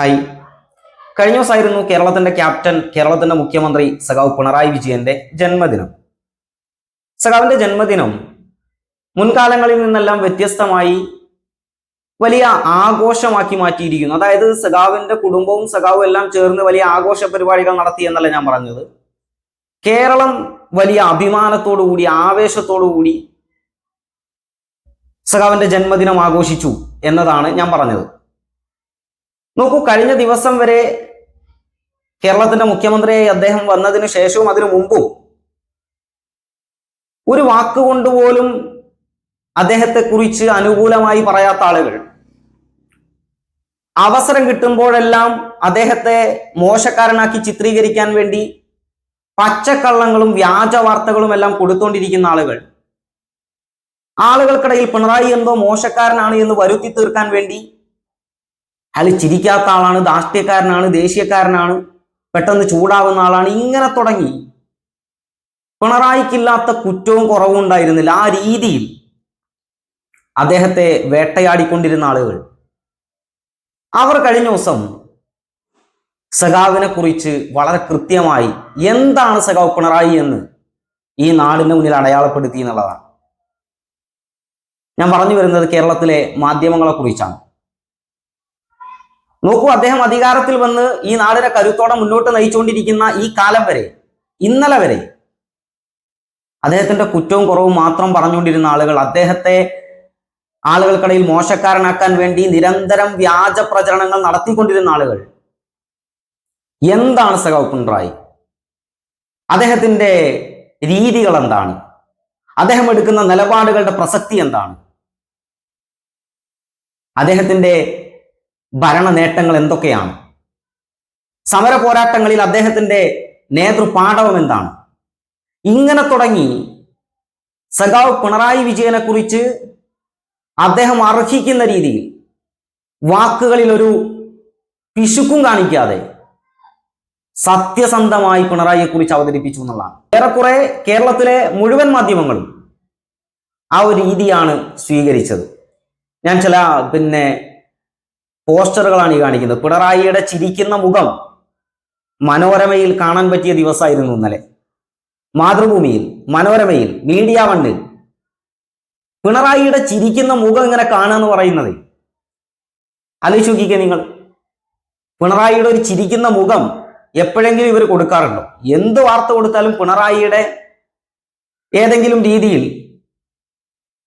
Hi. കഴിഞ്ഞ ദിവസമായിരുന്നു കേരളത്തിന്റെ ക്യാപ്റ്റൻ കേരളത്തിന്റെ മുഖ്യമന്ത്രി സഖാവ് പിണറായി വിജയന്റെ ജന്മദിനം. സഖാവിന്റെ ജന്മദിനം മുൻകാലങ്ങളിൽ നിന്നെല്ലാം വ്യത്യസ്തമായി വലിയ ആഘോഷമാക്കി മാറ്റിയിരിക്കുന്നു. അതായത് സഖാവിന്റെ കുടുംബവും സഖാവും എല്ലാം ചേർന്ന് വലിയ ആഘോഷ പരിപാടികൾ നടത്തി എന്നല്ല ഞാൻ പറഞ്ഞത്. കേരളം വലിയ അഭിമാനത്തോടു കൂടി ആവേശത്തോടു കൂടി സഖാവിന്റെ ജന്മദിനം ആഘോഷിച്ചു എന്നതാണ് ഞാൻ പറഞ്ഞത്. നോക്കൂ കഴിഞ്ഞ ദിവസം വരെ കേരളത്തിന്റെ മുഖ്യമന്ത്രിയായി അദ്ദേഹം വന്നതിന് ശേഷവും അതിനു മുമ്പും ഒരു വാക്കുകൊണ്ടുപോലും അദ്ദേഹത്തെ കുറിച്ച് അനുകൂലമായി പറയാത്ത ആളുകൾ. അവസരം കിട്ടുമ്പോഴെല്ലാം അദ്ദേഹത്തെ മോശക്കാരനാക്കി ചിത്രീകരിക്കാൻ വേണ്ടി പച്ചക്കള്ളങ്ങളും വ്യാജ വാർത്തകളും എല്ലാം കൊടുത്തോണ്ടിരിക്കുന്ന ആളുകൾ. ആളുകൾക്കിടയിൽ പിണറായി എന്തോ മോശക്കാരനാണ് എന്ന് വരുത്തി തീർക്കാൻ വേണ്ടി അയാൾ ചിരിക്കാത്ത ആളാണ് ധാർഷ്ട്യക്കാരനാണ് ദേശീയക്കാരനാണ് പെട്ടെന്ന് ചൂടാവുന്ന ആളാണ് ഇങ്ങനെ തുടങ്ങി. പിണറായിക്കില്ലാത്ത കുറ്റവും കുറവും ഉണ്ടായിരുന്നില്ല ആ രീതിയിൽ അദ്ദേഹത്തെ വേട്ടയാടിക്കൊണ്ടിരുന്ന ആളുകൾ. അവർ കഴിഞ്ഞ ദിവസം സഖാവിനെ കുറിച്ച് വളരെ കൃത്യമായി എന്താണ് സഖാവ് പിണറായി എന്ന് ഈ നാടിന് മുന്നിൽ അടയാളപ്പെടുത്തി എന്നുള്ളതാണ്. ഞാൻ പറഞ്ഞു വരുന്നത് കേരളത്തിലെ മാധ്യമങ്ങളെ കുറിച്ചാണ്. നോക്കൂ അദ്ദേഹം അധികാരത്തിൽ വന്ന് ഈ നാടിനെ കരുത്തോടെ മുന്നോട്ട് നയിച്ചുകൊണ്ടിരിക്കുന്ന ഈ കാലം വരെ ഇന്നലെ വരെ അദ്ദേഹത്തിന്റെ കുറ്റവും കുറവും മാത്രം പറഞ്ഞുകൊണ്ടിരുന്ന ആളുകൾ അദ്ദേഹത്തെ ആളുകൾക്കിടയിൽ മോശക്കാരനാക്കാൻ വേണ്ടി നിരന്തരം വ്യാജ പ്രചരണങ്ങൾ നടത്തിക്കൊണ്ടിരുന്ന ആളുകൾ എന്താണ് സഖാവ് പിണറായി? അദ്ദേഹത്തിന്റെ രീതികൾ എന്താണ്? അദ്ദേഹം എടുക്കുന്ന നിലപാടുകളുടെ പ്രസക്തി എന്താണ്? അദ്ദേഹത്തിന്റെ ഭരണ നേട്ടങ്ങൾ എന്തൊക്കെയാണ്? സമര പോരാട്ടങ്ങളിൽ അദ്ദേഹത്തിന്റെ നേതൃപാഠവം എന്താണ്? ഇങ്ങനെ തുടങ്ങി സഖാവ് പിണറായി വിജയനെ കുറിച്ച് അദ്ദേഹം അർഹിക്കുന്ന രീതിയിൽ വാക്കുകളിൽ ഒരു പിശുക്കും കാണിക്കാതെ സത്യസന്ധമായി പിണറായിയെ കുറിച്ച് അവതരിപ്പിച്ചു എന്നുള്ളതാണ്. ഏറെക്കുറെ കേരളത്തിലെ മുഴുവൻ മാധ്യമങ്ങളും ആ ഒരു രീതിയാണ് സ്വീകരിച്ചത്. ഞാൻ ചില പിന്നെ പോസ്റ്ററുകളാണ് ഈ കാണിക്കുന്നത്. പിണറായിയുടെ ചിരിക്കുന്ന മുഖം മനോരമയിൽ കാണാൻ പറ്റിയ ദിവസമായിരുന്നു ഇന്നലെ. മാതൃഭൂമിയിൽ മനോരമയിൽ മീഡിയ വണ്ണിൽ. പിണറായിയുടെ ചിരിക്കുന്ന മുഖം ഇങ്ങനെ കാണുക എന്ന് പറയുന്നത്. ആലോചിച്ച് നിങ്ങൾ. പിണറായിയുടെ ഒരു ചിരിക്കുന്ന മുഖം എപ്പോഴെങ്കിലും ഇവർ കൊടുക്കാറുണ്ടോ? എന്ത് വാർത്ത കൊടുത്താലും പിണറായിയുടെ ഏതെങ്കിലും രീതിയിൽ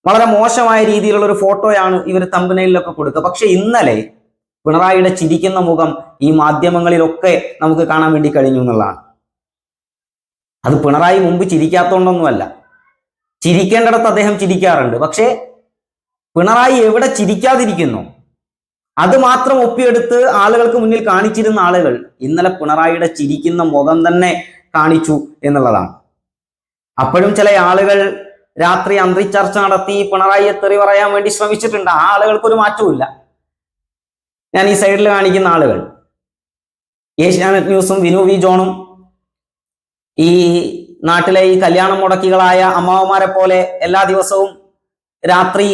വളരെ മോശമായ രീതിയിലുള്ള ഒരു ഫോട്ടോയാണ് ഇവർ തമ്പനയിലൊക്കെ കൊടുക്കുക. പക്ഷെ ഇന്നലെ പിണറായിയുടെ ചിരിക്കുന്ന മുഖം ഈ മാധ്യമങ്ങളിലൊക്കെ നമുക്ക് കാണാൻ വേണ്ടി കഴിഞ്ഞു എന്നുള്ളതാണ്. അത് പിണറായി മുമ്പ് ചിരിക്കാത്തോണ്ടൊന്നുമല്ല. ചിരിക്കേണ്ടിടത്ത് അദ്ദേഹം ചിരിക്കാറുണ്ട്. പക്ഷേ പിണറായി എവിടെ ചിരിക്കാതിരിക്കുന്നു? അത് മാത്രം ഒപ്പിയെടുത്ത് ആളുകൾക്ക് മുന്നിൽ കാണിച്ചിരുന്ന ആളുകൾ ഇന്നലെ പിണറായിയുടെ ചിരിക്കുന്ന മുഖം തന്നെ കാണിച്ചു എന്നുള്ളതാണ്. അപ്പോഴും ചില ആളുകൾ രാത്രി അന്തിച്ചർച്ച നടത്തി പിണറായിയെ തെറി പറയാൻ വേണ്ടി ശ്രമിച്ചിട്ടുണ്ട്. ആ ആളുകൾക്കൊരു മാറ്റവും ഞാൻ ഈ സൈഡിൽ കാണിക്കുന്ന ആളുകൾ. ഏഷ്യാനെറ്റ് ന്യൂസും വിനു വി ജോണും ഈ നാട്ടിലെ ഈ കല്യാണം മുടക്കികളായ അമ്മാവന്മാരെ പോലെ എല്ലാ ദിവസവും രാത്രി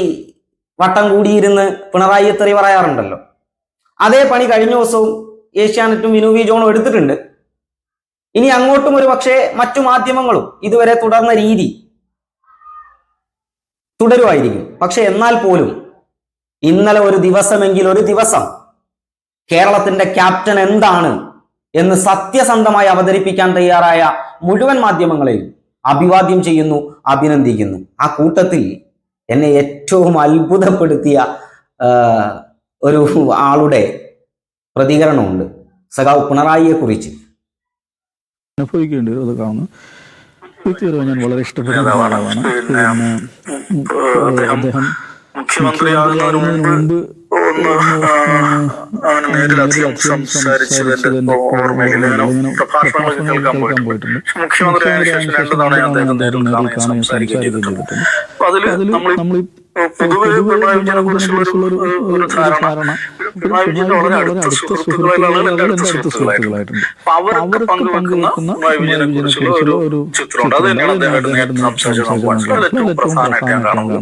വട്ടം കൂടിയിരുന്ന് പിണറായി എത്തറി പറയാറുണ്ടല്ലോ. അതേ പണി കഴിഞ്ഞ ദിവസവും ഏഷ്യാനെറ്റും വിനു വി ജോണും എടുത്തിട്ടുണ്ട്. ഇനി അങ്ങോട്ടും ഒരു പക്ഷേ മറ്റു മാധ്യമങ്ങളും ഇതുവരെ തുടർന്ന രീതി തുടരുമായിരിക്കും. പക്ഷെ എന്നാൽ പോലും ഇന്നലെ ഒരു ദിവസമെങ്കിൽ ഒരു ദിവസം കേരളത്തിന്റെ ക്യാപ്റ്റൻ എന്താണ് എന്ന് സത്യസന്ധമായി അവതരിപ്പിക്കാൻ തയ്യാറായ മുഴുവൻ മാധ്യമങ്ങളെയും അഭിവാദ്യം ചെയ്യുന്നു അഭിനന്ദിക്കുന്നു. ആ കൂട്ടത്തിൽ എന്നെ ഏറ്റവും അത്ഭുതപ്പെടുത്തിയ ഒരു ആളുടെ പ്രതികരണമുണ്ട്. സഖാവ് പിണറായിയെ കുറിച്ച് അനുഭവിക്കേണ്ടി അത് കാണുന്നു. വ്യക്തിപരമായി ഞാൻ വളരെ ഇഷ്ടപ്പെടുന്ന. ആളാണ് അദ്ദേഹം മുഖ്യമന്ത്രിയാകുന്നതിന് മുമ്പ് അവന് നേരിലധികം സംസാരിച്ചതിന്റെ ഓർമ്മയില്ല. പ്രഭാഷണങ്ങൾ കേൾക്കാൻ പോയിട്ടുണ്ട്. മുഖ്യമന്ത്രിയായ ശേഷം രണ്ടു തവണ അദ്ദേഹം നേരിൽ സംസാരിക്കുകയും ചെയ്തിട്ടുണ്ട്. അപ്പൊ അതിൽ നമ്മൾ ധാരണ. അടുത്ത സുഹൃത്തുക്കളാണ് എന്റെ അടുത്ത സുഹൃത്തുക്കളായിട്ടുണ്ട്. അപ്പൊ അവർക്ക് പങ്കുവെക്കുന്ന പിണറായി ഒരു ചിത്രമുണ്ട്. അത് തന്നെയാണ് അദ്ദേഹം നേരത്തെ സംസാരിച്ചത്. നമുക്ക് മനസ്സിലായത് ഏറ്റവും പ്രധാനമായിട്ട് ഞാൻ കാണുന്നത്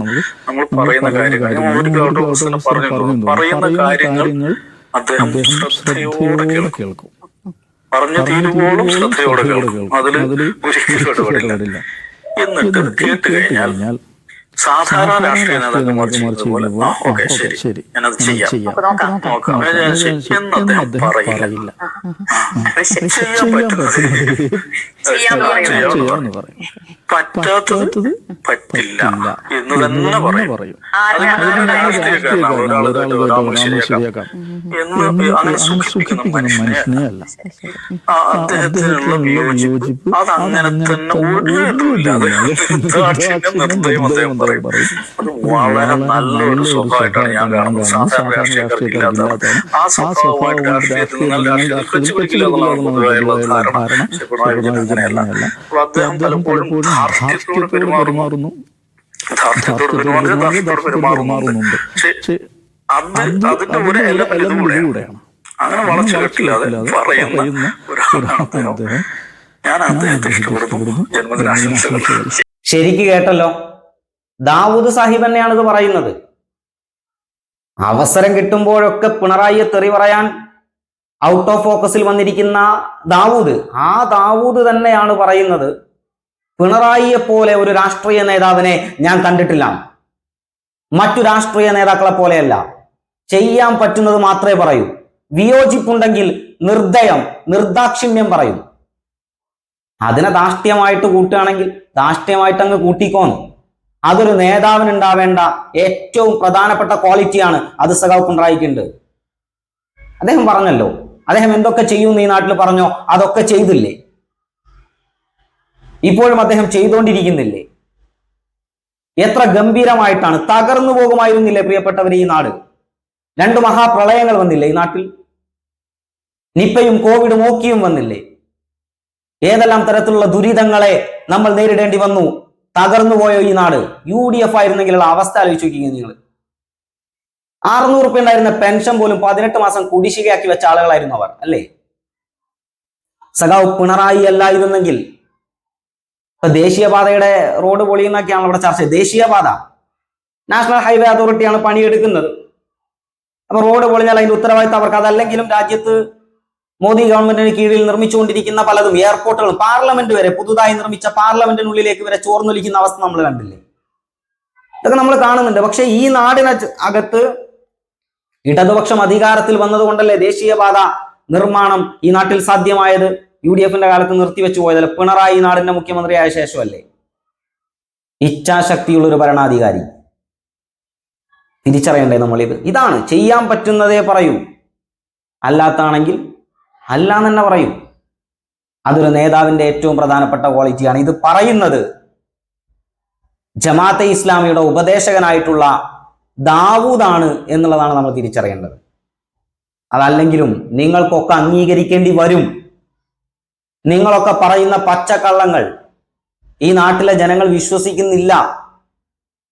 നമ്മൾ പറയുന്ന കാര്യങ്ങൾ. പറയുന്ന കാര്യങ്ങൾ അദ്ദേഹം ശ്രദ്ധയോടെ കേൾക്കും. പറഞ്ഞു തീരുവോളം ശ്രദ്ധയോടെ കേൾക്കും. ഒരിക്കലും ഇടപെടില്ല. ഇടപെടില്ല. എന്നിട്ട് കേട്ട് കഴിഞ്ഞാൽ സാധാരണ രാഷ്ട്രീയ നേതാക്കന്മാർ ചെയ്യുന്നത് പോലെ. ഓക്കെ ശരി. ഞാനത് ചെയ്യാം. നോക്കാം. അദ്ദേഹം പറയില്ല. ചെയ്യാൻ പറ്റുന്നത് പറയും. പറ്റാത്തത് പറ്റില്ല പറ്റില്ല. എന്ന് തന്നെ പറയും. ശരിയാക്കാം. എന്ന് മനുഷ്യനെ അല്ല. ആ അദ്ദേഹത്തിനുള്ള വിയോജിപ്പ് അത് അങ്ങനെ തന്നെ ഒരു ഇതുമില്ല. അത് ദാക്ഷിണ്യം നിർദ്ദയം അദ്ദേഹം പറയും. അത് വളരെ നല്ലൊരു സ്വഭാവമായിട്ടാണ് ഞാൻ കാണുന്നത്. സാധാരണ രാഷ്ട്രീയക്കാർക്ക് ഇല്ലാത്തതാണ്. ആ സ്വഭാവമായിട്ട് രാഷ്ട്രീയത്തിൽ നിന്നാൽ രാഷ്ട്രീയത്തിൽ വെച്ചുപിടിക്കില്ല എന്നുള്ളതാണ് പൊതുവെയുള്ള ധാരണ. പക്ഷെ പിണറായി അങ്ങനെയല്ല. അദ്ദേഹം പലപ്പോഴും ധാർഷ്ട്യത്തോട് പെരുമാറുന്നു. ധാർഷ്ട്യത്തോട് പെരുമാറുന്നത് ധാർഷ്ട്യത്തോട് പെരുമാറുന്നുണ്ട്. പക്ഷെ അത് അതിന്റെ ഒരു എലമെന്റ് ഇതുകൂടെയാണ്. അങ്ങനെ വളച്ചിട്ടില്ലാതെ പറയുന്ന ഒരാളാണ് അദ്ദേഹം. ഞാൻ അദ്ദേഹത്തെ ഇഷ്ടപ്പെടുന്നു. ജന്മദിനാശംസകൾ. ശരിക്ക് കേട്ടല്ലോ. ദാവൂദ് സാഹിബ് തന്നെയാണ് ഇത് പറയുന്നത്. അവസരം കിട്ടുമ്പോഴൊക്കെ പിണറായിയെ തെറി പറയാൻ ഔട്ട് ഓഫ് ഫോക്കസിൽ വന്നിരിക്കുന്ന ദാവൂദ്. ആ ദാവൂദ് തന്നെയാണ് പറയുന്നത്. പിണറായിയെ പോലെ ഒരു രാഷ്ട്രീയ നേതാവിനെ ഞാൻ കണ്ടിട്ടില്ല. മറ്റു രാഷ്ട്രീയ നേതാക്കളെ പോലെയല്ല. ചെയ്യാൻ പറ്റുന്നത് മാത്രമേ പറയൂ. വിയോജിപ്പുണ്ടെങ്കിൽ നിർദ്ദയം നിർദാക്ഷിണ്യം പറയും. അതിനെ ധാഷ്ട്യമായിട്ട് കൂട്ടുകയാണെങ്കിൽ ധാഷ്ട്യമായിട്ട് അങ്ങ് കൂട്ടിക്കോന്നു. അതൊരു നേതാവിന് ഉണ്ടാവേണ്ട ഏറ്റവും പ്രധാനപ്പെട്ട ക്വാളിറ്റിയാണ് അത് സഖാവ് പിണറായിക്കുണ്ട്. അദ്ദേഹം പറഞ്ഞല്ലോ. അദ്ദേഹം എന്തൊക്കെ ചെയ്യുമെന്ന് ഈ നാട്ടിൽ പറഞ്ഞോ? അതൊക്കെ ചെയ്തില്ലേ? ഇപ്പോഴും അദ്ദേഹം ചെയ്തുകൊണ്ടിരിക്കുന്നില്ലേ? എത്ര ഗംഭീരമായിട്ടാണ് തകർന്നു പോകുമായിരുന്നില്ലേ പ്രിയപ്പെട്ടവർ ഈ നാട്? രണ്ട് മഹാപ്രളയങ്ങൾ വന്നില്ലേ ഈ നാട്ടിൽ? നിപ്പയും കോവിഡും ഓക്കിയും വന്നില്ലേ? ഏതെല്ലാം തരത്തിലുള്ള ദുരിതങ്ങളെ നമ്മൾ നേരിടേണ്ടി വന്നു തകർന്നു പോയോ ഈ നാട്? യു ഡി എഫ് ആയിരുന്നെങ്കിലുള്ള അവസ്ഥ ആലോചിച്ചു നോക്കിക്കുക നിങ്ങൾ. അറുന്നൂറ് റുപ്യ ഉണ്ടായിരുന്ന പെൻഷൻ പോലും പതിനെട്ട് മാസം കുടിശ്ശികയാക്കി വെച്ച ആളുകളായിരുന്നു അവർ അല്ലേ? സഖാവ് പിണറായി അല്ലായിരുന്നെങ്കിൽ ഇപ്പൊ ദേശീയപാതയുടെ റോഡ് പൊളിയുന്നൊക്കെയാണ് ഇവിടെ ചർച്ച. ദേശീയപാത നാഷണൽ ഹൈവേ അതോറിറ്റിയാണ് പണിയെടുക്കുന്നത്. അപ്പൊ റോഡ് പൊളിഞ്ഞാൽ അതിന്റെ ഉത്തരവാദിത്തം അവർക്ക്. അതല്ലെങ്കിലും രാജ്യത്ത് മോദി ഗവൺമെന്റിന് കീഴിൽ നിർമ്മിച്ചുകൊണ്ടിരിക്കുന്ന പലതും എയർപോർട്ടുകൾ പാർലമെന്റ് വരെ പുതുതായി നിർമ്മിച്ച പാർലമെന്റിനുള്ളിലേക്ക് വരെ ചോർന്നൊലിക്കുന്ന അവസ്ഥ നമ്മൾ കണ്ടില്ലേ? ഇതൊക്കെ നമ്മൾ കാണുന്നുണ്ട്. പക്ഷെ ഈ നാടിന അകത്ത് ഇടതുപക്ഷം അധികാരത്തിൽ വന്നതുകൊണ്ടല്ലേ ദേശീയപാത നിർമ്മാണം ഈ നാട്ടിൽ സാധ്യമായത്? യു ഡി എഫിന്റെ കാലത്ത് നിർത്തിവെച്ചു പോയതല്ല. പിണറായി നാടിന്റെ മുഖ്യമന്ത്രിയായ ശേഷമല്ലേ? ഇച്ഛാശക്തിയുള്ള ഒരു ഭരണാധികാരി. തിരിച്ചറിയണ്ടേ നമ്മളിത് ഇതാണ്. ചെയ്യാൻ പറ്റുന്നതേ പറയൂ. അല്ലാത്താണെങ്കിൽ അല്ല തന്നെ പറയും. അതൊരു നേതാവിന്റെ ഏറ്റവും പ്രധാനപ്പെട്ട ക്വാളിറ്റിയാണ്. ഇത് പറയുന്നത് ജമാഅത്തെ ഇസ്ലാമിയുടെ ഉപദേശകനായിട്ടുള്ള ദാവൂദാണ് എന്നുള്ളതാണ് നമ്മൾ തിരിച്ചറിയേണ്ടത്. അതല്ലെങ്കിലും നിങ്ങൾക്കൊക്കെ അംഗീകരിക്കേണ്ടി വരും. നിങ്ങളൊക്കെ പറയുന്ന പച്ചക്കള്ളങ്ങൾ ഈ നാട്ടിലെ ജനങ്ങൾ വിശ്വസിക്കുന്നില്ല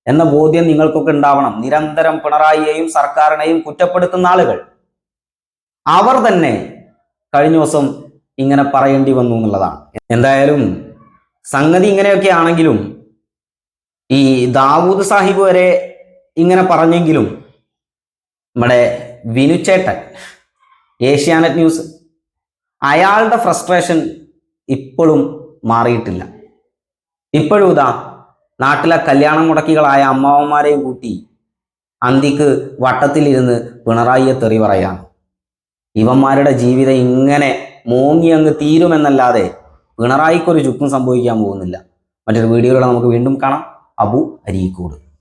എന്ന ബോധ്യം നിങ്ങൾക്കൊക്കെ ഉണ്ടാവണം. നിരന്തരം പിണറായിയെയും സർക്കാരിനെയും കുറ്റപ്പെടുത്തുന്ന ആളുകൾ. അവർ തന്നെ കഴിഞ്ഞ ദിവസം ഇങ്ങനെ പറയേണ്ടി വന്നു എന്നുള്ളതാണ്. എന്തായാലും സംഗതി ഇങ്ങനെയൊക്കെ ആണെങ്കിലും ഈ ദാവൂദ് സാഹിബ് വരെ ഇങ്ങനെ പറഞ്ഞെങ്കിലും നമ്മുടെ വിനുച്ചേട്ടൻ ഏഷ്യാനെറ്റ് ന്യൂസ് അയാളുടെ ഫ്രസ്ട്രേഷൻ ഇപ്പോഴും മാറിയിട്ടില്ല. ഇപ്പോഴും ഇതാ നാട്ടിലെ കല്യാണം മുടക്കികളായ അമ്മാവന്മാരെയും കൂട്ടി അന്തിക്ക് വട്ടത്തിലിരുന്ന് പിണറായിയെ തെറി പറയാണ്. ഇവന്മാരുടെ ജീവിതം ഇങ്ങനെ മോങ്ങി അങ്ങ് തീരുമെന്നല്ലാതെ പിണറായിക്കൊരു ചുക്കും സംഭവിക്കാൻ പോകുന്നില്ല. മറ്റൊരു വീഡിയോയിലൂടെ നമുക്ക് വീണ്ടും കാണാം. അബു അരീക്കോട്.